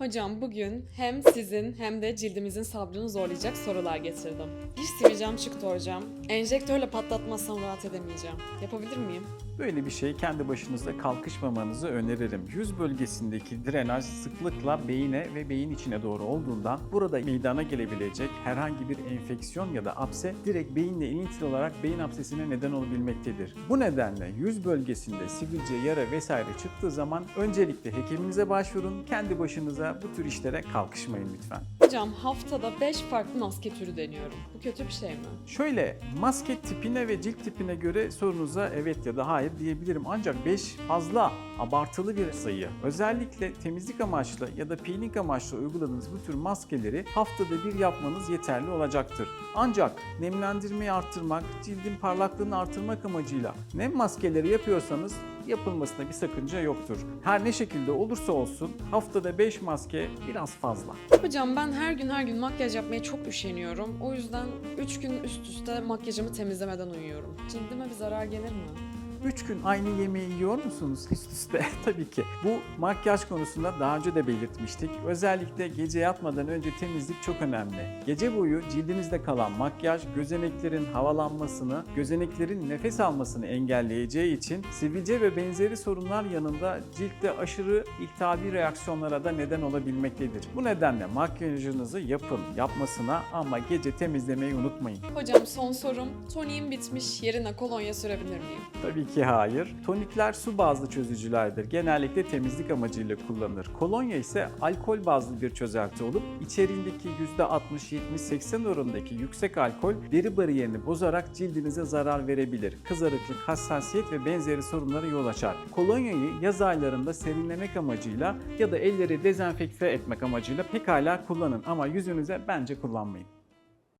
Hocam bugün hem sizin hem de cildimizin sabrını zorlayacak sorular getirdim. Bir sivilcem çıktı hocam. Enjektörle patlatmazsam rahat edemeyeceğim. Yapabilir miyim? Böyle bir şey kendi başınıza kalkışmamanızı öneririm. Yüz bölgesindeki drenaj sıklıkla beyine ve beyin içine doğru olduğundan burada meydana gelebilecek herhangi bir enfeksiyon ya da apse direkt beyinle ilintili olarak beyin apsesine neden olabilmektedir. Bu nedenle yüz bölgesinde sivilce, yara vesaire çıktığı zaman öncelikle hekiminize başvurun. Kendi başınıza bu tür işlere kalkışmayın lütfen. Hocam haftada 5 farklı maske türü deniyorum. Bu kötü bir şey mi? Şöyle maske tipine ve cilt tipine göre sorunuza evet ya da hayır diyebilirim. Ancak 5 fazla abartılı bir sayı. Özellikle temizlik amaçlı ya da peeling amaçlı uyguladığınız bu tür maskeleri haftada bir yapmanız yeterli olacaktır. Ancak nemlendirmeyi arttırmak, cildin parlaklığını artırmak amacıyla nem maskeleri yapıyorsanız yapılmasına bir sakınca yoktur. Her ne şekilde olursa olsun haftada 5 maske biraz fazla. Hocam ben her gün her gün makyaj yapmaya çok üşeniyorum. O yüzden 3 gün üst üste makyajımı temizlemeden uyuyorum. Cildime bir zarar gelir mi? 3 gün aynı yemeği yiyor musunuz üst üste? Tabii ki. Bu makyaj konusunda daha önce de belirtmiştik. Özellikle gece yatmadan önce temizlik çok önemli. Gece boyu cildinizde kalan makyaj gözeneklerin havalanmasını, gözeneklerin nefes almasını engelleyeceği için sivilce ve benzeri sorunlar yanında ciltte aşırı iltihabi reaksiyonlara da neden olabilmektedir. Bu nedenle makyajınızı yapın, yapmasına ama gece temizlemeyi unutmayın. Hocam son sorum. Toniğim bitmiş. Yerine kolonya sürebilir miyim? Tabii ki hayır. Tonikler su bazlı çözücülerdir. Genellikle temizlik amacıyla kullanılır. Kolonya ise alkol bazlı bir çözelti olup içeriğindeki %60-70-80 oranındaki yüksek alkol deri bariyerini bozarak cildinize zarar verebilir. Kızarıklık, hassasiyet ve benzeri sorunlara yol açar. Kolonyayı yaz aylarında serinlemek amacıyla ya da elleri dezenfekte etmek amacıyla pekala kullanın ama yüzünüze bence kullanmayın.